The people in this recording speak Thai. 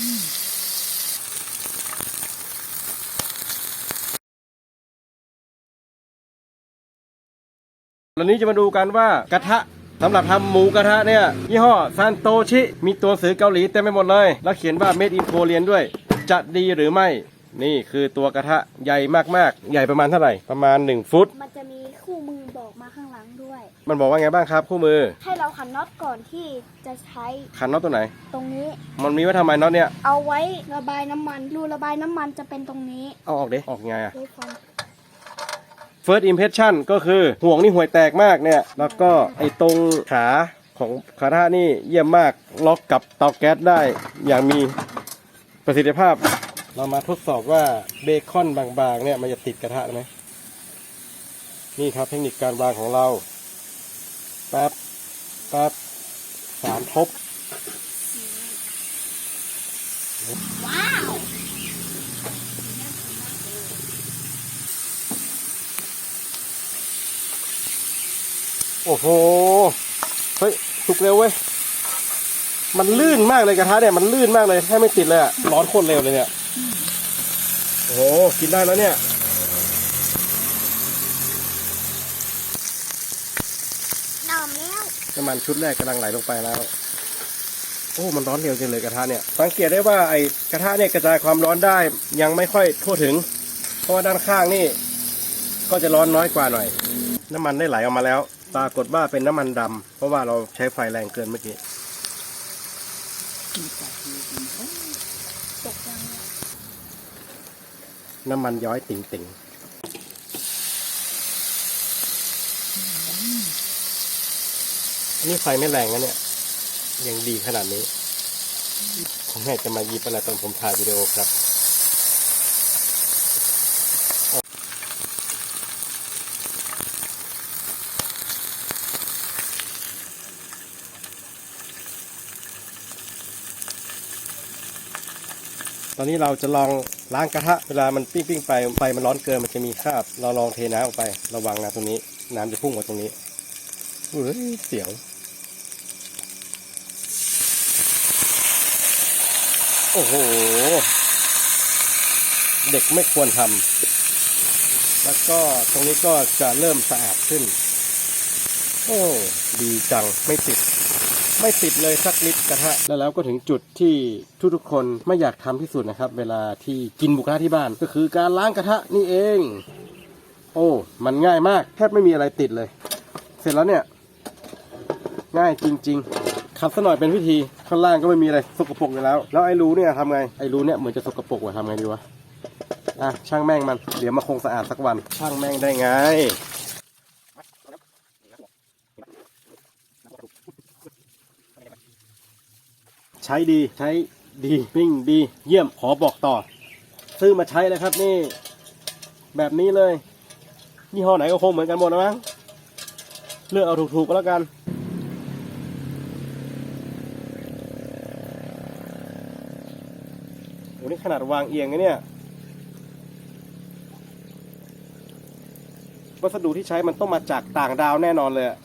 วันนี้จะมาดูกันว่ากระทะสำหรับทำหมูกระทะเนี่ย ยี่ห้อซานโตชิ มีตัวสือเกาหลีเต็มไปหมดเลย แล้วเขียนว่า made in Korean ด้วย จะดีหรือไม่ นี่คือตัวกระทะใหญ่มากๆ ใหญ่ประมาณเท่าไหร่ ประมาณ 1 ฟุต มันจะ มันบอกว่าไงบ้างครับ คู่มือ ให้เราขันน็อตก่อนที่จะใช้ขันน็อตตัวไหน ตรงนี้ มันมีไว้ทำไมน็อตเนี่ย เอาไว้ระบายน้ำมัน รูระบายน้ำมันจะเป็นตรงนี้เอาออกเด้ออกไงอะ ด้วยความ first impression ก็คือห่วงนี่ห่วยแตกมากเนี่ย แล้วก็ไอ้ตรงขาของคาทะนี่เยี่ยมมากล็อกกับเตาแก๊สได้อย่างมีประสิทธิภาพ เรามาทดสอบว่าเบคอนบางๆเนี่ยมันจะติดกระทะไหมนี่ครับเทคนิคการวางของเรา แป๊บแป๊บสามทบ ว้าวโอ้โห เฮ้ย สุกเร็วเว้ย มันลื่นมากเลยกระทะเนี่ย มันลื่นมากเลยแทบไม่ติดเลยอะร้อนโคตรเร็วเลยเนี่ย โอ้โหกินได้แล้วเนี่ย น้ำแล้วน้ำมันชุดแรกกำลังไหลลงไปแล้ว โอ้ มันร้อนเร็วจังเลยกระทะเนี่ย สังเกตได้ว่าไอ้กระทะเนี่ยกระจายความร้อนได้ยังไม่ค่อยทั่วถึง เพราะว่าด้านข้างนี่ ก็จะร้อนน้อยกว่าหน่อย น้ำมันได้ไหลออกมาแล้ว ปรากฏว่าเป็นน้ำมันดำเพราะว่าเราใช้ไฟแรงเกินเมื่อกี้น้ำมันย้อยติ่งติ่งอั นนี้ไฟไม่แรงนะเนี่ย ยังดีขนาดนี้ ผมอยากจะมาหยิบอะไรตอนผมถ่ายวิดีโอครับตอนนี้เราจะลองล้างกระทะเวลามันปิ้งปิ้งๆไปไฟมันร้อนเกินมันจะมีคราบ เราลองเทน้ำออกไประวังนะตรงนี้ น้ำจะพุ่งมาตรงนี้ เฮ้ยเสียว โอ้โห เด็กไม่ควรทำ แล้วก็ตรงนี้ก็จะเริ่มสะอาดขึ้น โอ้ ดีจัง ไม่ติด ไม่ติดเลยสักนิดกระทะ แล้วแล้วก็ถึงจุดที่ทุกๆคนไม่อยากทำที่สุดนะครับ เวลาที่กินบุกระทะที่บ้าน ก็คือการล้างกระทะนี่เอง โอ้ มันง่ายมาก แทบไม่มีอะไรติดเลย เสร็จแล้วเนี่ย ง่ายจริง ๆ ขัดซะหน่อยเป็นพิธีข้างล่างก็ไม่มีอะไรสกปรกอยู่แล้ว แล้วไอ้รูเนี่ยทำไงไอ้รูเนี่ยเหมือนจะสกปรกว่ะทำไงดีวะอะช่างแม่งมันเดี๋ยวมาคงสะอาดสักวัน ช่างแม่งได้ไงใช้ดีใช้ดีวิ่งดีเยี่ยมขอบอกต่อ ซื้อมาใช้เลยครับนี่ แบบนี้เลยยี่ห้อไหนก็คงเหมือนกันหมดนะมั้งเลือกเอาถูกๆก็แล้วกัน โห นี่ขนาดวางเอียงนะเนี่ย วัสดุที่ใช้มันต้องมาจากต่างดาวแน่นอนเลยอะ